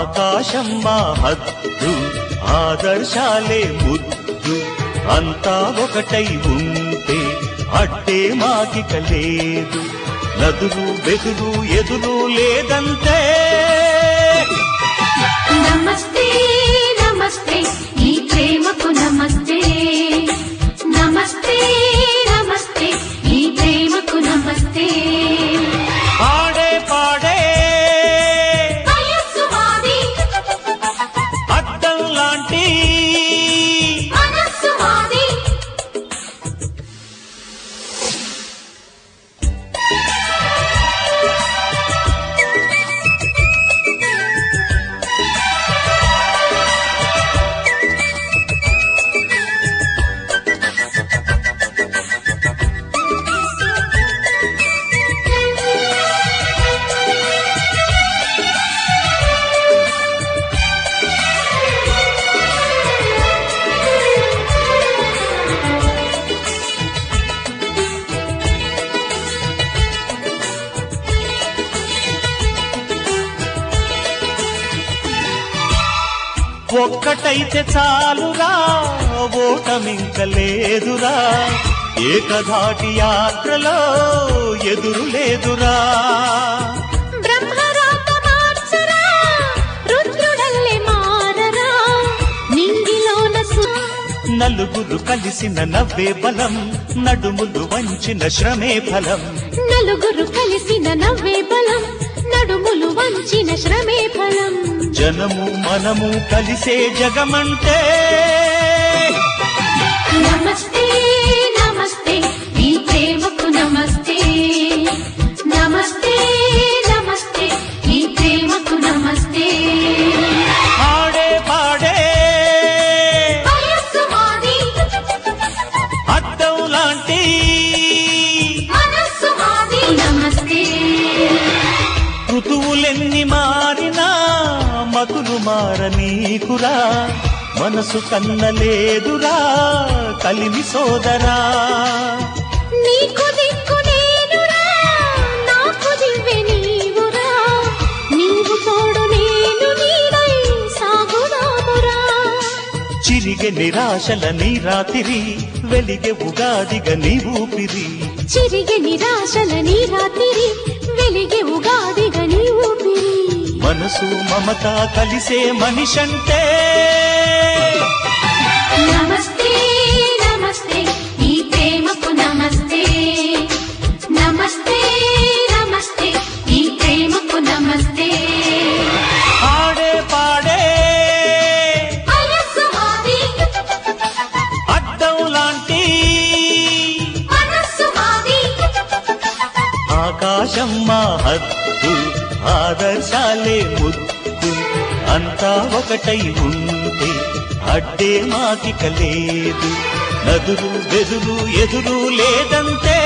ఆకాశం మా హద్దు ఆదర్శాలే ముద్దు. అంతా ఒకటై ఉంటే అడ్డే మాకిక లేదు. నదులు బెదులు ఎదురు లేదంతే ఒక్కటైతే చాలురా ఓటమింక లేదురా ఏకధాటి యాత్రలో ఎదురు లేదురా. నలుగురు కలిసిన నవ్వే బలం నడుములు వంచిన శ్రమే ఫలం. నలుగురు కలిసిన నవ్వే బలం నడుములు వంచిన శ్రమే జనము మనము కలిసే జగమంటే. నమస్తే నమస్తే ఈ ప్రేమకు నమస్తే. నమస్తే నమస్తే ఈ ప్రేమకు నమస్తే. పాడే పాడే. వయస్సు మాది. అద్దం లాంటి. మనస్సు మాది. నమస్తే. ఋతువులెన్ని మారినా మతులు మారనీకురా మనసు కన్నలేదురా కలిమి సోదరా. నీకు దిక్కు నేనురా నాకు దివ్వె నీవురా. నీవు తోడు నేను నీడై సాగుదామురా. చిరిగె నిరాశల నీ రాతిరి వెలిగె ఉగాదిగ నీ ఊపిరి చిరిగే నిరాశల నీ రాత్రి వెలిగే మనసు మమత కలిసే మనిషంటే. నమస్తే నమస్తే ఈ ప్రేమకు నమస్తే. నమస్తే నమస్తే ఈ ప్రేమకు నమస్తే. పాడే పాడే. వయస్సు మాది. అద్దం లాంటి. మనస్సు మాది. ఆకాశం మా హద్దు. ఆదర్శాలే ముద్దు అంతా ఒకటై ఉంటే అడ్డే మాకిక లేదు. నదులు బెదులు ఎదురు లేదంటే